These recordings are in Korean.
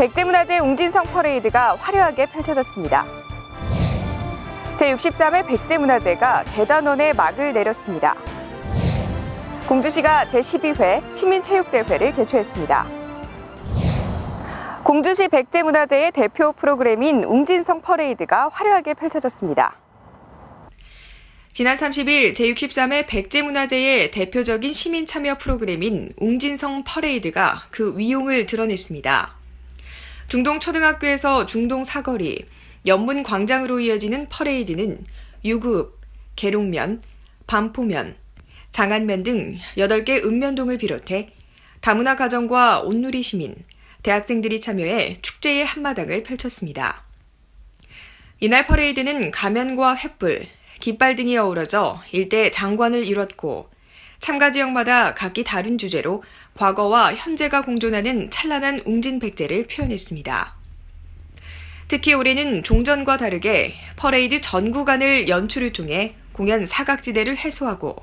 백제문화재 웅진성 퍼레이드가 화려하게 펼쳐졌습니다. 제63회 백제문화재가 대단원에 막을 내렸습니다. 공주시가 제12회 시민체육대회를 개최했습니다. 공주시 백제문화재의 대표 프로그램인 웅진성 퍼레이드가 화려하게 펼쳐졌습니다. 지난 30일 제63회 백제문화제의 대표적인 시민 참여 프로그램인 웅진성 퍼레이드가 그 위용을 드러냈습니다. 중동 초등학교에서 중동 사거리, 연문 광장으로 이어지는 퍼레이드는 유급, 계룡면, 반포면, 장안면 등 8개 읍면동을 비롯해 다문화 가정과 온누리 시민, 대학생들이 참여해 축제의 한마당을 펼쳤습니다. 이날 퍼레이드는 가면과 횃불, 깃발 등이 어우러져 일대 장관을 이뤘고 참가 지역마다 각기 다른 주제로 과거와 현재가 공존하는 찬란한 웅진백제를 표현했습니다. 특히 올해는 종전과 다르게 퍼레이드 전 구간을 연출을 통해 공연 사각지대를 해소하고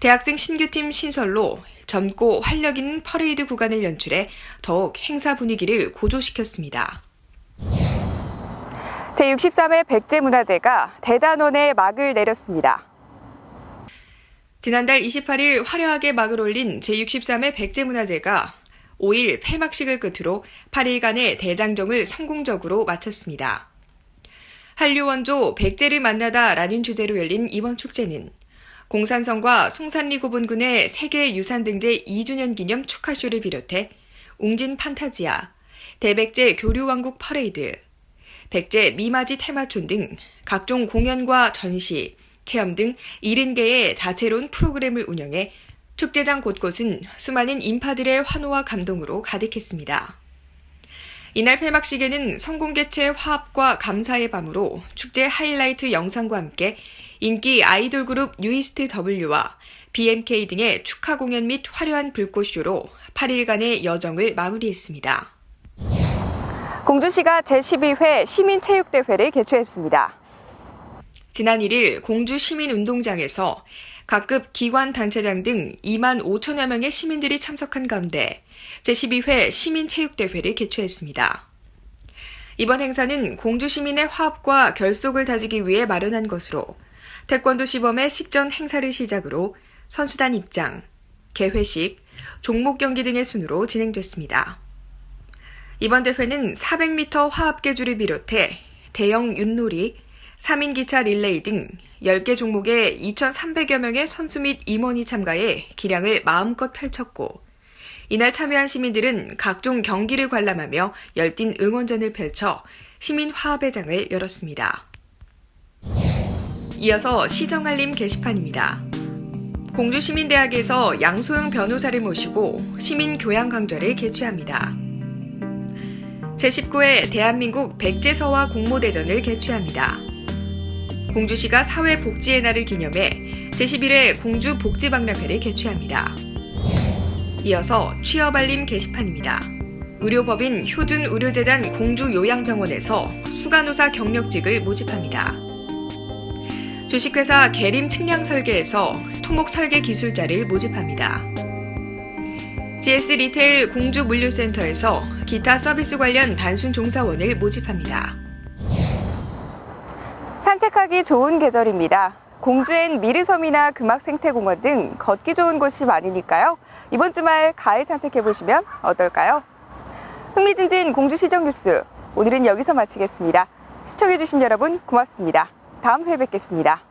대학생 신규팀 신설로 젊고 활력 있는 퍼레이드 구간을 연출해 더욱 행사 분위기를 고조시켰습니다. 제63회 백제문화재가 대단원에 막을 내렸습니다. 지난달 28일 화려하게 막을 올린 제63회 백제문화제가 5일 폐막식을 끝으로 8일간의 대장정을 성공적으로 마쳤습니다. 한류 원조 백제를 만나다 라는 주제로 열린 이번 축제는 공산성과 송산리 고분군의 세계 유산 등재 2주년 기념 축하쇼를 비롯해 웅진 판타지아, 대백제 교류왕국 퍼레이드, 백제 미마지 테마촌 등 각종 공연과 전시, 체험 등 70개의 다채로운 프로그램을 운영해 축제장 곳곳은 수많은 인파들의 환호와 감동으로 가득했습니다. 이날 폐막식에는 성공개최 화합과 감사의 밤으로 축제 하이라이트 영상과 함께 인기 아이돌 그룹 뉴이스트 W와 BMK 등의 축하 공연 및 화려한 불꽃쇼로 8일간의 여정을 마무리했습니다. 공주시가 제12회 시민체육대회를 개최했습니다. 지난 1일 공주 시민운동장에서 각급 기관 단체장 등 2만 5천여 명의 시민들이 참석한 가운데 제12회 시민체육대회를 개최했습니다. 이번 행사는 공주 시민의 화합과 결속을 다지기 위해 마련한 것으로 태권도 시범의 식전 행사를 시작으로 선수단 입장, 개회식, 종목 경기 등의 순으로 진행됐습니다. 이번 대회는 400m 화합계주를 비롯해 대형 윷놀이, 3인 기차 릴레이 등 10개 종목에 2,300여 명의 선수 및 임원이 참가해 기량을 마음껏 펼쳤고 이날 참여한 시민들은 각종 경기를 관람하며 열띤 응원전을 펼쳐 시민 화합의 장을 열었습니다. 이어서 시정 알림 게시판입니다. 공주시민대학에서 양소영 변호사를 모시고 시민 교양 강좌를 개최합니다. 제19회 대한민국 백제서화 공모대전을 개최합니다. 공주시가 사회복지의 날을 기념해 제11회 공주복지박람회를 개최합니다. 이어서 취업 알림 게시판입니다. 의료법인 효준의료재단 공주요양병원에서 수간호사 경력직을 모집합니다. 주식회사 계림 측량설계에서 토목설계 기술자를 모집합니다. GS 리테일 공주물류센터에서 기타 서비스 관련 단순 종사원을 모집합니다. 산책하기 좋은 계절입니다. 공주엔 미르섬이나 금악생태공원 등 걷기 좋은 곳이 많으니까요. 이번 주말 가을 산책해 보시면 어떨까요? 흥미진진 공주시정 뉴스 오늘은 여기서 마치겠습니다. 시청해주신 여러분 고맙습니다. 다음 회에 뵙겠습니다.